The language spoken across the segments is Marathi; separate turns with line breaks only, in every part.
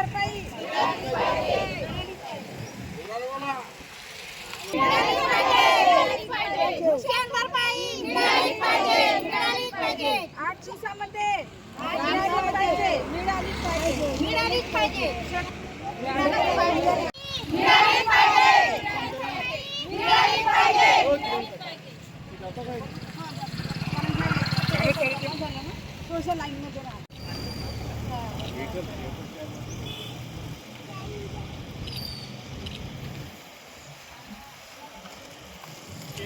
भरपाई नुकसान भरपाई आठ दिवसामध्ये
मिळालीच पाहिजे.
मिळालीच पाहिजे. राहतो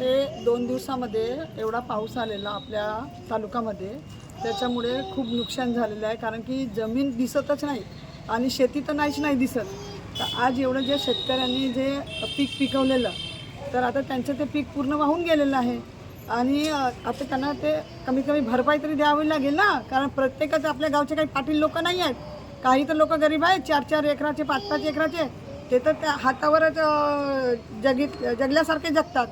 हे दोन दिवसामध्ये एवढा पाऊस आलेला आपल्या तालुक्यामध्ये त्याच्यामुळे खूप नुकसान झालेलं आहे. कारण की जमीन दिसतच नाही आणि शेती तर नाहीच नाही दिसत. तर आज एवढं जे शेतकऱ्यांनी जे पीक पिकवलेलं तर आता त्यांचं ते पीक पूर्ण वाहून गेलेलं आहे. आणि आता त्यांना ते कमीत कमी भरपाई तरी द्यावी लागेल ना? कारण प्रत्येकाचं आपल्या गावचे काही पाटील लोक नाही आहेत. काही तर लोक गरीब आहेत चार चार एकराचे पाच पाच एकराचे. ते तर त्या हातावरच जगित जगल्यासारखे जगतात.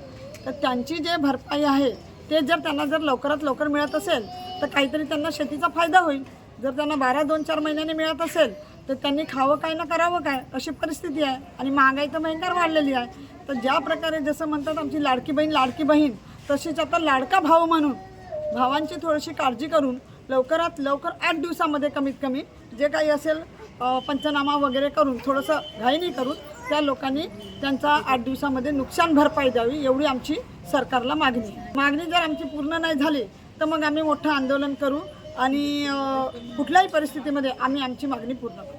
तर त्यांची जे भरपाई आहे ते जर त्यांना जर लवकरात लवकर मिळत असेल तर काहीतरी त्यांना शेतीचा फायदा होईल. जर त्यांना बारा दोन चार महिन्याने मिळत असेल तर त्यांनी खावं काय ना करावं काय अशी परिस्थिती आहे आणि महागाई तर भयंकर वाढलेली आहे. तर ज्या प्रकारे जसं म्हणतात आमची लाडकी बहीण लाडकी बहीण तशीच आता लाडका भाव म्हणून भावांची थोडीशी काळजी करून लवकरात लवकर आठ दिवसामध्ये कमीत कमी जे काही असेल पंचनामा वगैरे करून थोडंसं घाईनी करून त्या लोकांनी त्यांचा आठ दिवसामध्ये नुकसान भरपाई द्यावी एवढी आमची सरकारला मागणी. मागणी जर आमची पूर्ण नाही झाली तर मग आम्ही मोठं आंदोलन करू आणि कुठल्याही परिस्थितीमध्ये आम्ही आमची मागणी पूर्ण करू.